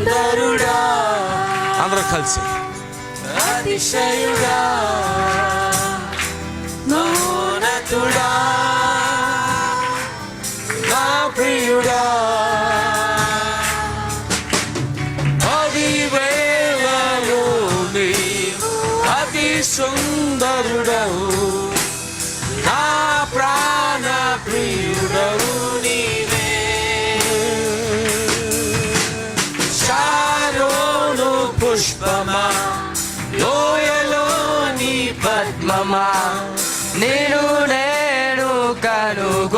సుందరుడా. అందరూ కలిసి. అతిశయుడా. మౌనతుడా నా ప్రియుడా. సుందరుడవు. నా ప్రాణ ప్రియుడవు పుష్పమా? లోయలోని పద్మమా? నేను నేను కనుగొంటినే.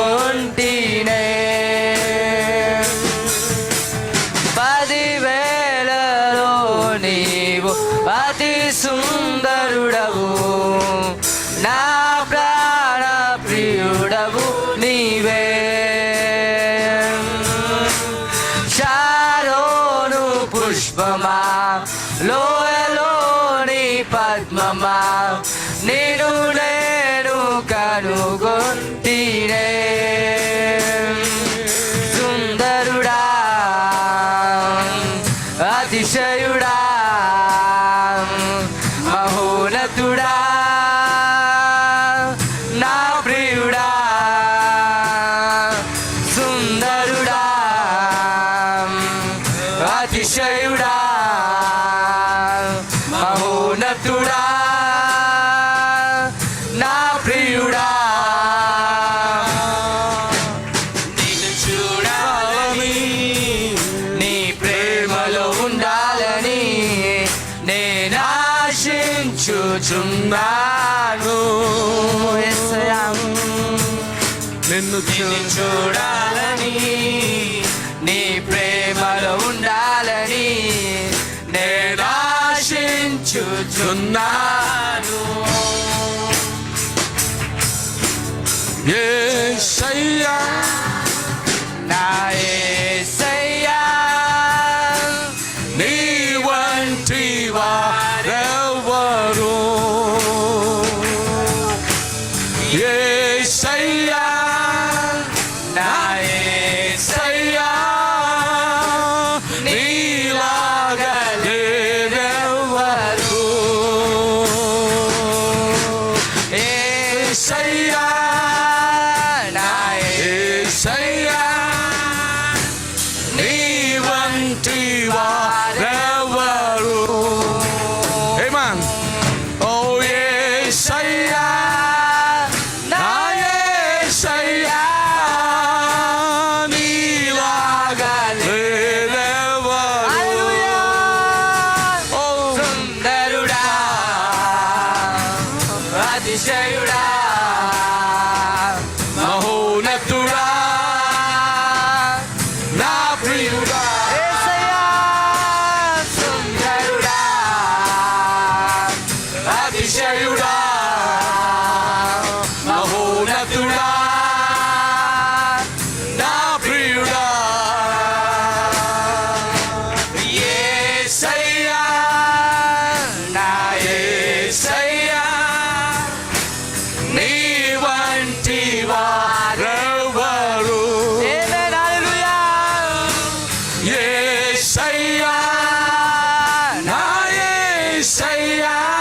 పదివేలలో నీవు అతి సుందరుడవు. నా ప్రాణ ప్రియుడవు నీవే. పద్మమా. నేను నేను కనుగొంటినే. సుందరుడా అతిశయుడా మహోనతుడా నా ప్రియుడా నిన్ను చూడాలని నీ ప్రేమలో ఉండాలని నేను ఆశించుచున్నాను యేసయ్యా. నిన్ను నిన్ను చూడాలని tonight. Yes, yeah, I. యేసయ్యా నా ఏసయ్యా నీ వంటి వారెవరు Amen. Oh, ఏసయ్యా నా యేసయ్యా నీలాగా లేరెవరు Oh, సుందరుడా అతిశయుడా say I